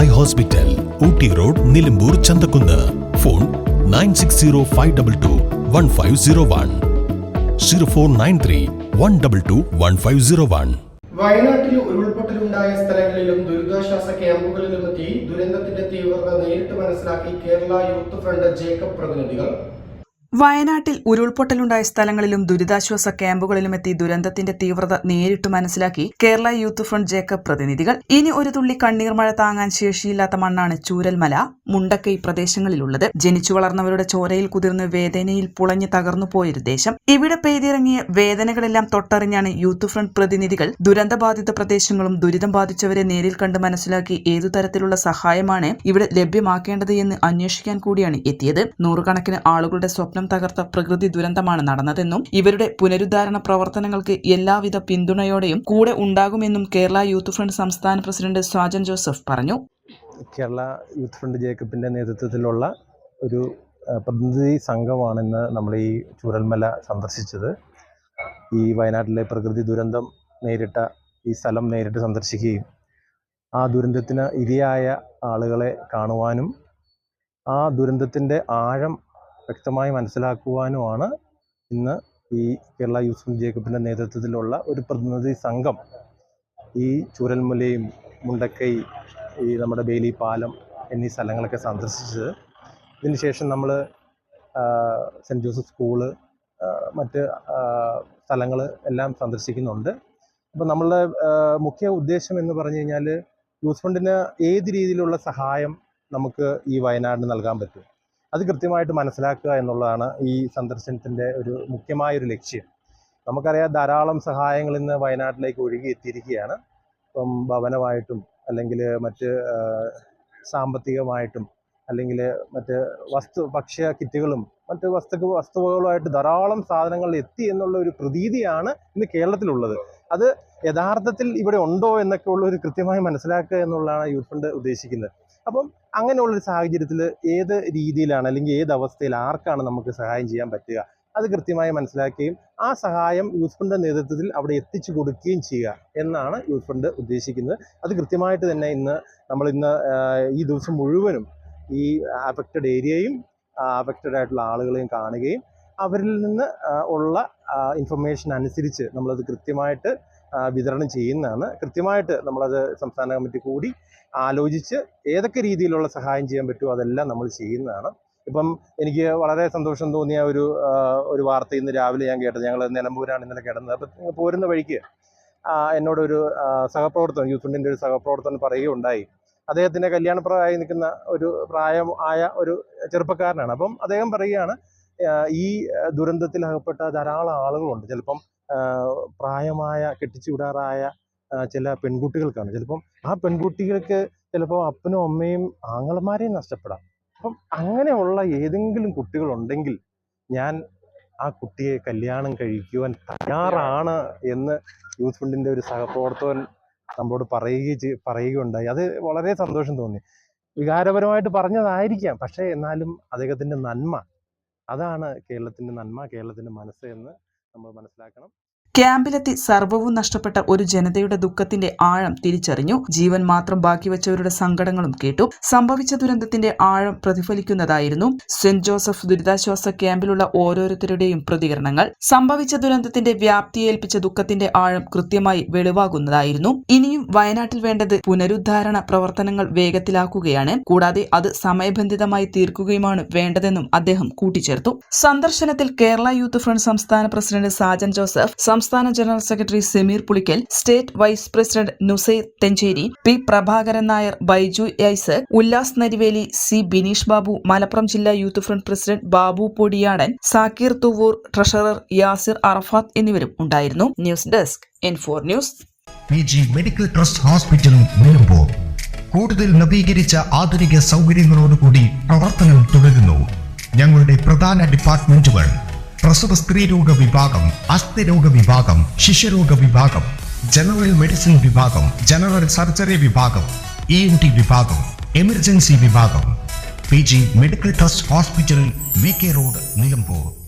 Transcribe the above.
Eye hospital Ooty road Nilambur Chanthakkunnu. Phone nine six zero five double two one five zero one. Zero four nine three one double two one five zero one. വയനാട്ടിൽ ഉരുൾപൊട്ടലുണ്ടായ സ്ഥലങ്ങളിലും ദുരിതാശ്വാസ ക്യാമ്പുകളിലുമെത്തി ദുരന്തത്തിന്റെ തീവ്രത നേരിട്ട് മനസ്സിലാക്കി Kerala youth front Jacob പ്രതിനിധികൾ വയനാട്ടിൽ ഉരുൾപൊട്ടലുണ്ടായ സ്ഥലങ്ങളിലും ദുരിതാശ്വാസ ക്യാമ്പുകളിലും എത്തി ദുരന്തത്തിന്റെ തീവ്രത നേരിട്ട് മനസ്സിലാക്കി കേരള യൂത്ത് ഫ്രണ്ട് ജേക്കബ് പ്രതിനിധികൾ. ഇനി ഒരു തുള്ളി കണ്ണീർ മഴ താങ്ങാൻ ശേഷിയില്ലാത്ത മണ്ണാണ് ചൂരൽമല മുണ്ടക്കൈ പ്രദേശങ്ങളിലുള്ളത്. ജനിച്ചു വളർന്നവരുടെ ചോരയിൽ കുതിർന്ന് വേദനയിൽ പുളഞ്ഞു തകർന്നു പോയൊരു ദേശം. ഇവിടെ പെയ്തിറങ്ങിയ വേദനകളെല്ലാം തൊട്ടറിഞ്ഞാണ് യൂത്ത് ഫ്രണ്ട് പ്രതിനിധികൾ. ദുരന്തബാധിത പ്രദേശങ്ങളും ദുരിതം ബാധിച്ചവരെ നേരിൽ കണ്ട് മനസ്സിലാക്കി ഏതു തരത്തിലുള്ള സഹായമാണ് ഇവിടെ ലഭ്യമാക്കേണ്ടത് എന്ന് അന്വേഷിക്കാൻ കൂടിയാണ് എത്തിയത്. നൂറുകണക്കിന് ആളുകളുടെ സ്വപ്നം തകർത്ത പ്രകൃതി ദുരന്തമാണ് നടന്നതെന്നും ഇവരുടെ പുനരുദ്ധാരണ പ്രവർത്തനങ്ങൾക്ക് എല്ലാവിധ പിന്തുണയോടെയും കൂടെ ഉണ്ടാകുമെന്നും കേരള യൂത്ത് ഫ്രണ്ട് സംസ്ഥാന പ്രസിഡന്റ് സ്വാജൻ ജോസഫ് പറഞ്ഞു. കേരള യൂത്ത് ഫ്രണ്ട് ജേക്കബിന്റെ നേതൃത്വത്തിലുള്ള ഒരു പ്രതിനിധി സംഘമാണിന്ന് നമ്മൾ ഈ ചൂരൽമല സന്ദർശിച്ചത്. ഈ വയനാട്ടിലെ പ്രകൃതി ദുരന്തം നേരിട്ട ഈ സ്ഥലം നേരിട്ട് സന്ദർശിക്കുകയും ആ ദുരന്തത്തിന് ഇരയായ ആളുകളെ കാണുവാനും ആ ദുരന്തത്തിന്റെ ആഴം വ്യക്തമായി മനസ്സിലാക്കുവാനുമാണ് ഇന്ന് ഈ കേരള യൂസഫ് ജേക്കബിന്റെ നേതൃത്വത്തിലുള്ള ഒരു പ്രതിനിധി സംഘം. ഈ ചൂരൽമുലയും മുണ്ടക്കൈ ഈ നമ്മുടെ ബേലി പാലം എന്നീ സ്ഥലങ്ങളൊക്കെ സന്ദർശിച്ചത്. ഇതിനുശേഷം നമ്മൾ സെന്റ് ജോസഫ് സ്കൂൾ മറ്റ് സ്ഥലങ്ങൾ എല്ലാം സന്ദർശിക്കുന്നുണ്ട്. അപ്പോൾ നമ്മളുടെ മുഖ്യ ഉദ്ദേശം എന്ന് പറഞ്ഞു കഴിഞ്ഞാൽ യൂസ് ഫണ്ടിന് ഏത് രീതിയിലുള്ള സഹായം നമുക്ക് ഈ വയനാടിന് നൽകാൻ പറ്റും? അത് കൃത്യമായിട്ട് മനസ്സിലാക്കുക എന്നുള്ളതാണ് ഈ സന്ദർശനത്തിന്റെ ഒരു മുഖ്യമായൊരു ലക്ഷ്യം. നമുക്കറിയാം ധാരാളം സഹായങ്ങൾ ഇന്ന് വയനാട്ടിലേക്ക് ഒഴുകി എത്തിയിരിക്കുകയാണ് ഇപ്പം ഭവനമായിട്ടും അല്ലെങ്കിൽ മറ്റ് സാമ്പത്തികമായിട്ടും അല്ലെങ്കിൽ മറ്റ് വസ്തു ഭക്ഷ്യ കിറ്റുകളും മറ്റ് വസ്തു വസ്തുവകളുമായിട്ട് ധാരാളം സാധനങ്ങൾ എത്തി എന്നുള്ള ഒരു പ്രതീതിയാണ് ഇന്ന് കേരളത്തിലുള്ളത്. അത് യഥാർത്ഥത്തിൽ ഇവിടെ ഉണ്ടോ എന്നൊക്കെ ഉള്ള ഒരു കൃത്യമായി മനസ്സിലാക്കുക എന്നുള്ളതാണ് യൂത്ത് ഫണ്ട് ഉദ്ദേശിക്കുന്നത്. അപ്പം അങ്ങനെയുള്ളൊരു സാഹചര്യത്തിൽ ഏത് രീതിയിലാണ് അല്ലെങ്കിൽ ഏത് അവസ്ഥയിൽ ആർക്കാണ് നമുക്ക് സഹായം ചെയ്യാൻ പറ്റുക? അത് കൃത്യമായി മനസ്സിലാക്കുകയും ആ സഹായം യൂത്ത് ഫണ്ട് നേതൃത്വത്തിൽ അവിടെ എത്തിച്ചു കൊടുക്കുകയും ചെയ്യുക എന്നാണ് യൂത്ത് ഫണ്ട് ഉദ്ദേശിക്കുന്നത്. അത് കൃത്യമായിട്ട് തന്നെ ഇന്ന് നമ്മൾ ഇന്ന് ഈ ദിവസം മുഴുവനും ഈ അഫക്റ്റഡ് ഏരിയയും അഫക്റ്റഡ് ആയിട്ടുള്ള ആളുകളെയും കാണുകയും അവരിൽ നിന്ന് ഉള്ള ഇൻഫർമേഷൻ അനുസരിച്ച് നമ്മളത് കൃത്യമായിട്ട് വിതരണം ചെയ്യുന്നതാണ്. കൃത്യമായിട്ട് നമ്മളത് സംസ്ഥാന കമ്മിറ്റി കൂടി ആലോചിച്ച് ഏതൊക്കെ രീതിയിലുള്ള സഹായം ചെയ്യാൻ പറ്റുമോ അതെല്ലാം നമ്മൾ ചെയ്യുന്നതാണ്. ഇപ്പം എനിക്ക് വളരെ സന്തോഷം തോന്നിയ ഒരു ഒരു വാർത്ത ഇന്ന് രാവിലെ ഞാൻ കേട്ടത്. ഞങ്ങൾ നിലമ്പൂരാണ് ഇന്നലെ കേട്ടത്. അപ്പം പോരുന്ന വഴിക്ക് എന്നോടൊരു സഹപ്രവർത്തകൻ യൂത്ത് ഫണ്ടിന്റെ ഒരു സഹപ്രവർത്തകൻ പറയുകയുണ്ടായി. അദ്ദേഹത്തിന്റെ കല്യാണപ്രായമായി നിൽക്കുന്ന ഒരു പ്രായം ആയ ഒരു ചെറുപ്പക്കാരനാണ്. അപ്പം അദ്ദേഹം പറയുകയാണ് ഈ ദുരന്തത്തിൽ അകപ്പെട്ട ധാരാളം ആളുകളുണ്ട്. ചിലപ്പം പ്രായമായ കെട്ടിച്ചുവിടാറായ ചില പെൺകുട്ടികൾക്കാണ്. ചിലപ്പം ആ പെൺകുട്ടികൾക്ക് ചിലപ്പോൾ അപ്പനും അമ്മയും ആങ്ങളമാരെയും നഷ്ടപ്പെടാം. അപ്പം അങ്ങനെയുള്ള ഏതെങ്കിലും കുട്ടികളുണ്ടെങ്കിൽ ഞാൻ ആ കുട്ടിയെ കല്യാണം കഴിക്കുവാൻ തയ്യാറാണ് എന്ന് യൂത്ത് ഫണ്ടിന്റെ ഒരു സഹപ്രവർത്തകൻ നമ്മോട് പറയുകയും പറയുകയുണ്ടായി. അത് വളരെ സന്തോഷം തോന്നി. വികാരപരമായിട്ട് പറഞ്ഞതായിരിക്കാം. പക്ഷേ എന്നാലും അദ്ദേഹത്തിന്റെ നന്മ അതാണ് കേരളത്തിന്റെ നന്മ കേരളത്തിന്റെ മനസ്സ് എന്ന് നമ്മൾ മനസ്സിലാക്കണം. ക്യാമ്പിലെത്തി സർവവും നഷ്ടപ്പെട്ട ഒരു ജനതയുടെ ദുഃഖത്തിന്റെ ആഴം തിരിച്ചറിഞ്ഞു. ജീവൻ മാത്രം ബാക്കി വെച്ചവരുടെ സങ്കടങ്ങളും കേട്ടു. സംഭവിച്ച ദുരന്തത്തിന്റെ ആഴം പ്രതിഫലിക്കുന്നതായിരുന്നു. സെന്റ് ജോസഫ് ദുരിതാശ്വാസ ക്യാമ്പിലുള്ള ഓരോരുത്തരുടെയും പ്രതികരണങ്ങൾ. സംഭവിച്ച ദുരന്തത്തിന്റെ വ്യാപ്തിയേൽപ്പിച്ച ദുഃഖത്തിന്റെ ആഴം കൃത്യമായി വെളിവാകുന്നതായിരുന്നു. ഇനിയും വയനാട്ടിൽ വേണ്ടത് പുനരുദ്ധാരണ പ്രവർത്തനങ്ങൾ വേഗത്തിലാക്കുകയാണ്. കൂടാതെ അത് സമയബന്ധിതമായി തീർക്കുകയുമാണ് വേണ്ടതെന്നും അദ്ദേഹം കൂട്ടിച്ചേർത്തു. സന്ദർശനത്തിൽ കേരള യൂത്ത് ഫ്രണ്ട് സംസ്ഥാന പ്രസിഡന്റ് സാജൻ ജോസഫ് സംസ്ഥാന general secretary Sameer Pulikkal state vice president Nusair Thenchery P Prabhakaran Nair Baiju ice Ullas Narively C Bineesh Babu Malappuram ജില്ലാ youth front president Babu Podiyadan Zakir Thuvoor treasurer Yasir Arafat എന്നിവരും ഉണ്ടായിരുന്നു. News desk N four news. Medical trust ഹോസ്പിറ്റലും കൂടുതൽ നവീകരിച്ച ആധുനിക സൗകര്യങ്ങളോടുകൂടി പ്രവർത്തനം തുടരുന്നു. ഞങ്ങളുടെ പ്രധാന ഡിപ്പാർട്ട്മെന്റുകൾ പ്രസവ സ്ത്രീരോഗ വിഭാഗം അസ്ഥിരോഗ വിഭാഗം ശിശുരോഗ വിഭാഗം ജനറൽ മെഡിസിൻ വിഭാഗം ജനറൽ സർജറി വിഭാഗം ഇ എൻ ടി വിഭാഗം എമർജൻസി വിഭാഗം. P G medical trust hospital V K road Nilambur.